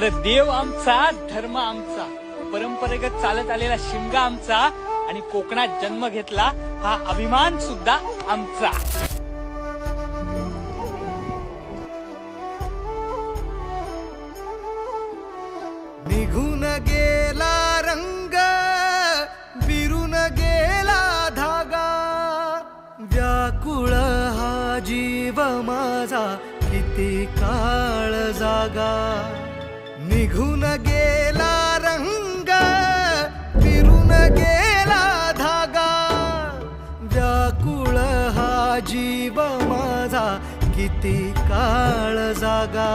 अरे देव आमचा धर्म आमचा परंपरेगत चालत आलेला शिमगा आमचा आणि कोकणात जन्म घेतला हा अभिमान सुद्धा आमचा. निघून गेला रंग विरून गेला धागा व्याकुळ हा जीव माझा किती काळ जागा. व्याकुळ हा जीव माझा किती काळ जागा.